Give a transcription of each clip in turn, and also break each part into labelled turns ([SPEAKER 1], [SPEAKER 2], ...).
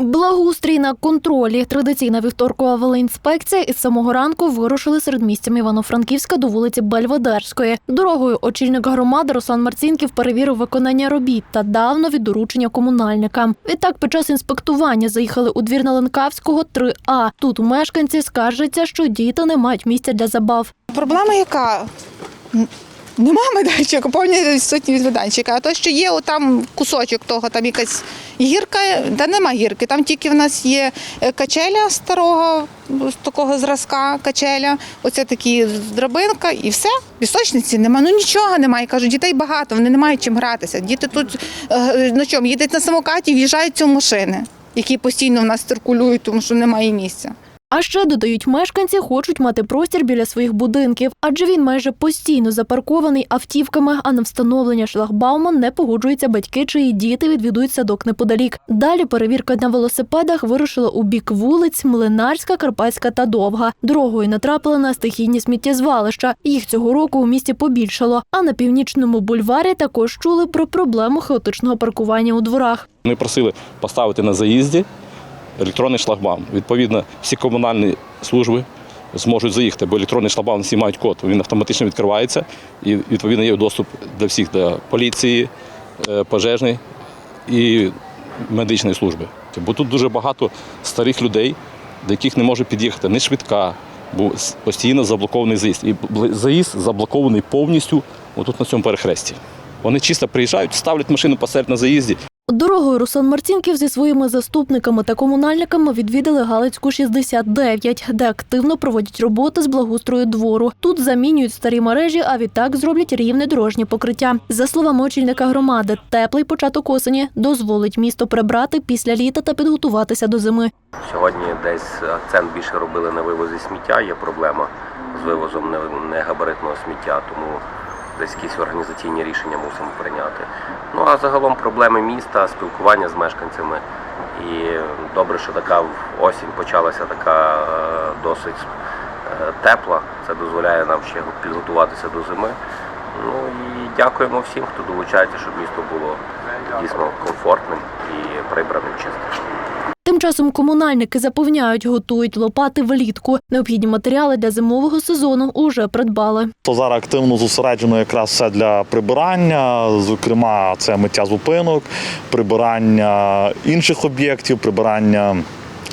[SPEAKER 1] Благоустрій на контролі. Традиційна вівторкова велоінспекція із самого ранку вирушили серед місцям Івано-Франківська до вулиці Бельведерської. Дорогою очільник громади Руслан Марцінків перевірив виконання робіт та давно від доручення комунальникам. Відтак, під час інспектування заїхали у двір на Ленкавського 3А. Тут мешканці скаржаться, що діти не мають місця для забав.
[SPEAKER 2] Проблема яка? Нема майданчика, повні відсутні від майданчика. А то, що є отам кусочок того, там якась гірка, та нема гірки. Там тільки в нас є е, качеля старого, з такого зразка качеля, оце такі драбинка і все. Пісочниці нема, ну нічого немає. Кажу, дітей багато, вони не мають чим гратися. Діти тут е, на чому? Їдуть на самокаті, в'їжджають в машини, які постійно в нас циркулюють, тому що немає місця.
[SPEAKER 1] А ще додають мешканці, хочуть мати простір біля своїх будинків, адже він майже постійно запаркований автівками, а на встановлення шлагбаума не погоджуються батьки, чиї діти відвідують садок неподалік. Далі перевірка на велосипедах вирушила у бік вулиць Млинарська, Карпатська та Довга. Дорогою натрапили на стихійні сміттєзвалища. Їх цього року у місті побільшало. А на північному бульварі також чули про проблему хаотичного паркування у дворах.
[SPEAKER 3] Вони просили поставити на заїзді електронний шлагбаум. Відповідно, всі комунальні служби зможуть заїхати, бо електронний шлагбаум всі мають код. Він автоматично відкривається і відповідно є доступ для всіх для поліції, е, пожежної і медичної служби. Бо тут дуже багато старих людей, до яких не може під'їхати ні швидка, бо постійно заблокований заїзд. І заїзд заблокований повністю отут на цьому перехресті. Вони чисто приїжджають, ставлять машину посеред на заїзді
[SPEAKER 1] Дорогою Руслан Марцінків зі своїми заступниками та комунальниками відвідали Галицьку 69, де активно проводять роботи з благоустрою двору. Тут замінюють старі мережі, а відтак зроблять рівне дорожнє покриття. За словами очільника громади, теплий початок осені дозволить місто прибрати після літа та підготуватися до зими.
[SPEAKER 4] Сьогодні десь акцент більше робили на вивозі сміття. Є проблема з вивозом не- негабаритного сміття, тому десь якісь організаційні рішення мусимо прийняти. Ну а загалом проблеми міста, спілкування з мешканцями. І добре, що така осінь почалася така е, досить е, тепла. Це дозволяє нам ще підготуватися до зими. Ну і дякуємо всім, хто долучається, щоб місто було дійсно
[SPEAKER 1] Тим часом комунальники запевняють, готують лопати влітку. Необхідні матеріали для зимового сезону уже придбали.
[SPEAKER 5] То зараз активно зосереджено якраз все для прибирання, зокрема, це миття зупинок, прибирання інших об'єктів, прибирання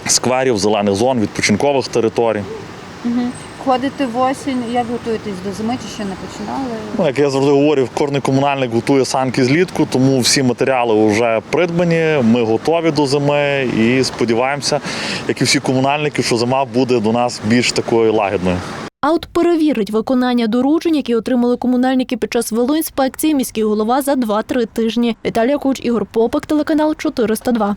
[SPEAKER 5] скверів, зелених зон, відпочинкових територій.
[SPEAKER 6] Ходите в осінь, як готуєтесь до зими чи ще не починали?
[SPEAKER 5] Ну, як я завжди говорю, кожний комунальник готує санки злітку, тому всі матеріали вже придбані. Ми готові до зими і сподіваємося, як і всі комунальники, що зима буде до нас більш такою лагідною.
[SPEAKER 1] А от перевірить виконання доручень, які отримали комунальники під час велоінспекції, міський голова за 2-3 тижні. Віталія Куч, Ігор Попик, телеканал 402.